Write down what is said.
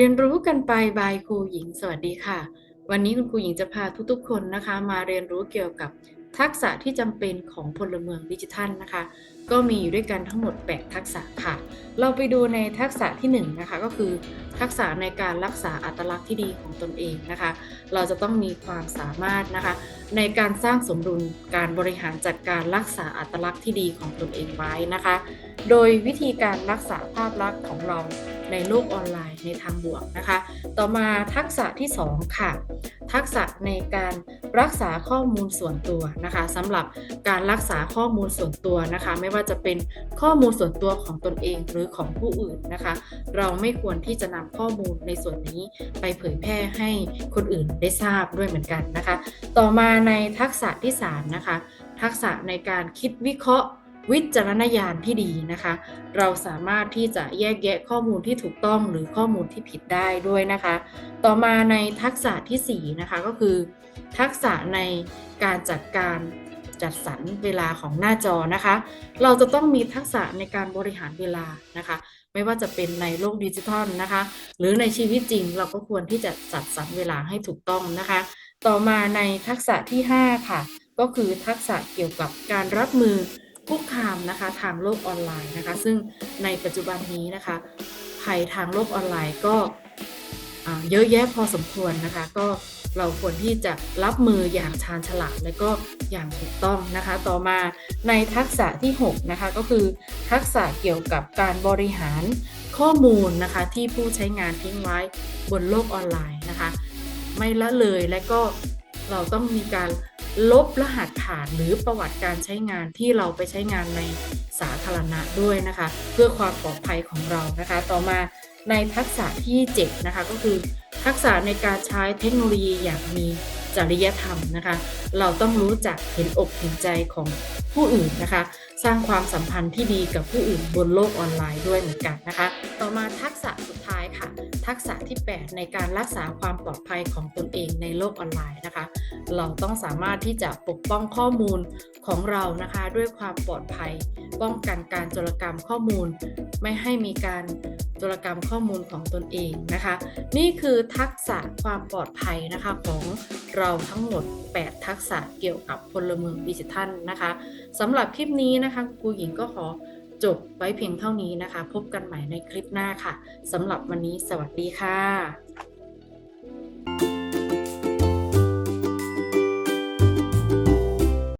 รียนรู้กันไปบายครูหญิง สวัสดีค่ะ วันนี้คุณครูหญิงจะพาทุกๆคนนะคะ มาเรียนรู้เกี่ยวกับ ทักษะที่จำเป็นของพลเมืองดิจิทัลนะคะ ก็มีอยู่ด้วยกันทั้งหมด 8 ทักษะค่ะ เราไปดูในทักษะที่1นะคะก็คือ ทักษะในการรักษาอัตลักษณ์ที่ดีของตนเองนะคะ เราจะต้องมีความสามารถนะคะ ในการสร้างสมดุลการบริหารจัดการรักษาอัตลักษณ์ที่ดีของตนเองไว้นะคะ โดยวิธีการรักษาภาพลักษณ์ของเราในโลกออนไลน์ในทางบวกนะคะ ต่อมาทักษะที่ 2 ค่ะ ทักษะในการ รักษาข้อมูลส่วนตัวนะคะสำหรับการรักษาข้อมูลส่วนตัวนะคะ ไม่ว่าจะเป็นข้อมูลส่วนตัวของตนเองหรือของผู้อื่นนะคะ เราไม่ควรที่จะนำข้อมูลในส่วนนี้ไปเผยแพร่ให้คนอื่นได้ทราบด้วยเหมือนกันนะคะ ต่อมาในทักษะที่ 3 นะคะ ทักษะในการคิดวิเคราะห์วิจารณญาณที่ดีนะคะ เราสามารถที่จะแยกแยะข้อมูลที่ถูกต้องหรือข้อมูลที่ผิดได้ด้วยนะคะ ต่อมาในทักษะทีสี่4นะคะก็คือ ทักษะในการจัดการจัดสรรเวลาของหน้าจอนะคะ เราจะต้องมีทักษะในการบริหารเวลานะคะ ไม่ว่าจะเป็นในโลกดิจิทัลนะคะ หรือในชีวิตจริงเราก็ควรที่จะจัดสรรเวลาให้ถูกต้องนะคะ ต่อมาในทักษะที่ 5 ค่ะ ก็คือทักษะเกี่ยวกับการรับมือคุกคามนะคะทางโลกออนไลน์นะคะ ซึ่งในปัจจุบันนี้นะคะภัยทางโลกออนไลน์ก็เยอะแยะพอสมควรนะคะ ก็ เราควรที่จะรับมืออย่างชาญฉลาดและก็อย่างถูกต้องนะคะ ต่อมาในทักษะที่ 6 นะคะ ก็คือทักษะเกี่ยวกับการบริหารข้อมูลนะคะที่ผู้ใช้งานทิ้งไว้บนโลกออนไลน์นะคะ ไม่ละเลยและก็เราต้องมีการลบรหัสผ่านหรือประวัติการใช้งานที่เราไปใช้งานในสาธารณะด้วยนะคะ เพื่อความปลอดภัยของเรานะคะ ต่อมา ในทักษะที่ 7 นะคะ ก็คือทักษะในการใช้เทคโนโลยีอย่างมีจริยธรรมนะคะ เราต้องรู้จักเห็นอกเห็นใจของผู้อื่นนะคะ สร้างความสัมพันธ์ที่ดีกับผู้อื่นบนโลกออนไลน์ด้วยเหมือนกันนะคะ ต่อมาทักษะสุดท้ายค่ะ ทักษะที่ 8 ในการรักษาความปลอดภัยของตนเองในโลกออนไลน์นะคะ เราต้องสามารถที่จะปกป้องข้อมูล ของเรานะคะด้วยความปลอดภัย ป้องกันการโจรกรรมข้อมูล ไม่ให้มีการโจรกรรมข้อมูลของตนเองนะคะ นี่คือทักษะความปลอดภัยนะคะของเราทั้งหมด 8 ทักษะเกี่ยวกับพลเมืองดิจิทัลนะคะสำหรับคลิปนี้นะคะครูหญิงก็ขอจบไว้เพียงเท่านี้นะคะ พบกันใหม่ในคลิปหน้าค่ะสำหรับวันนี้สวัสดีค่ะ